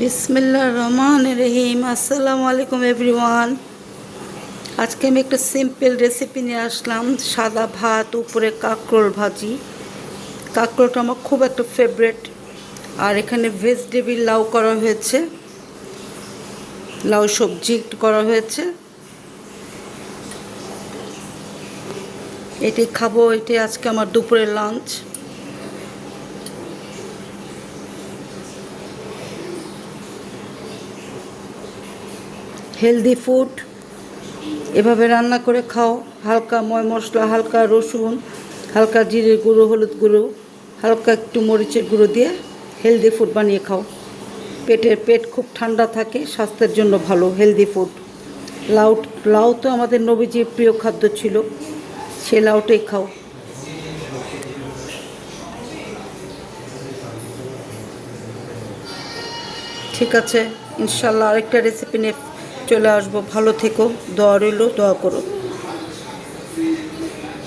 বিসমিল্লা রহমান রহিম। আসসালামু আলাইকুম, এভরিওয়ান। আজকে আমি একটা সিম্পল রেসিপি নিয়ে আসলাম, সাদা ভাত, উপরে কাঁকরোল ভাজি। কাঁকরোলটা আমার খুব একটা ফেভারেট আর এখানে ভেজিটেবিল লাউ করা হয়েছে। লাউ সবজি করা হয়েছে। এটি খাব, এটি আজকে আমার দুপুরের লাঞ্চ হেলদি ফুড এভাবে রান্না করে খাও। হালকা ময় মশলা, হালকা রসুন, হালকা জিরে গুঁড়ো, হলুদ গুঁড়ো, হালকা একটু মরিচের গুঁড়ো দিয়ে হেলদি ফুড বানিয়ে খাও। পেটের পেট খুব ঠান্ডা থাকে, স্বাস্থ্যের জন্য ভালো হেলদি ফুড লাউ লাউ তো আমাদের নবীজির প্রিয় খাদ্য ছিল, সে লাউটাই খাও। ঠিক আছে, ইনশাল্লাহ আরেকটা রেসিপি নিয়ে চলে আসব ভালো থেকো দোয়া রইল দোয়া করো।